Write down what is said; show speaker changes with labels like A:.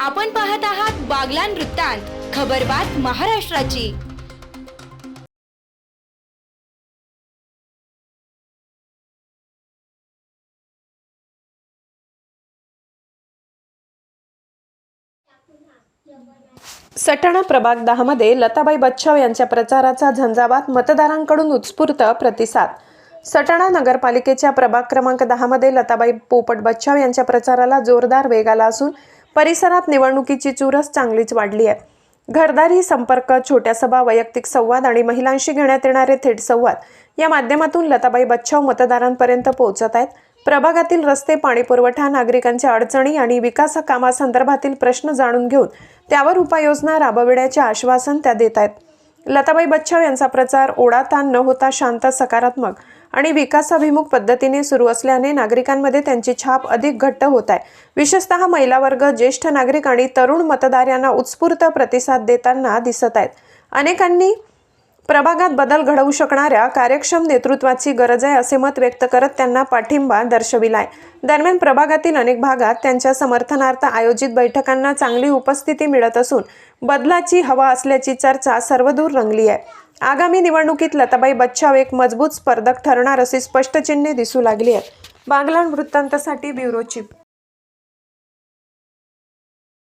A: आपण पाहत आहात बागलान वृत्तांत खबरबात महाराष्ट्राची.
B: सटाणा प्रभाग दहामध्ये लताबाई बच्चाव यांच्या प्रचाराचा झंझावात मतदारांकडून उत्स्फूर्त प्रतिसाद. सटाणा नगरपालिकेच्या प्रभाग क्रमांक दहामध्ये लताबाई पोपट बच्चाव यांच्या प्रचाराला जोरदार वेग आला असून परिसरात निवडणुकीची चुरस चांगलीच वाढली आहे. घरदारी संपर्क छोट्या सभा वैयक्तिक संवाद आणि महिलांशी घेण्यात येणारे थेट संवाद या माध्यमातून लताबाई बच्छाव मतदारांपर्यंत पोहोचत आहेत. प्रभागातील रस्ते पाणीपुरवठा नागरिकांच्या अडचणी आणि विकास कामासंदर्भातील प्रश्न जाणून घेऊन त्यावर उपाययोजना राबविण्याचे आश्वासन त्या देत आहेत. लताबाई बच्छाव यांचा प्रचार ओढाताण न होता शांत सकारात्मक आणि विकासाभिमुख पद्धतीने सुरू असल्याने नागरिकांमध्ये त्यांची छाप अधिक घट्ट होत आहे. विशेषतः महिला वर्ग ज्येष्ठ नागरिक आणि तरुण मतदार यांना उत्स्फूर्त प्रतिसाद देताना दिसत आहेत. अनेकांनी प्रभागात बदल घडवू शकणाऱ्या कार्यक्षम नेतृत्वाची गरज आहे असे मत व्यक्त करत त्यांना पाठिंबा दर्शविला आहे. दरम्यान प्रभागातील अनेक भागात त्यांच्या समर्थनार्थ आयोजित बैठकांना चांगली उपस्थिती मिळत असून बदलाची हवा असल्याची चर्चा सर्वदूर रंगली आहे. आगामी निवडणुकीत लताबाई बच्छाव एक मजबूत स्पर्धक ठरणार अशी स्पष्ट चिन्हे दिसू लागली आहेत. बागलाण वृत्तांतासाठी ब्युरो चिप.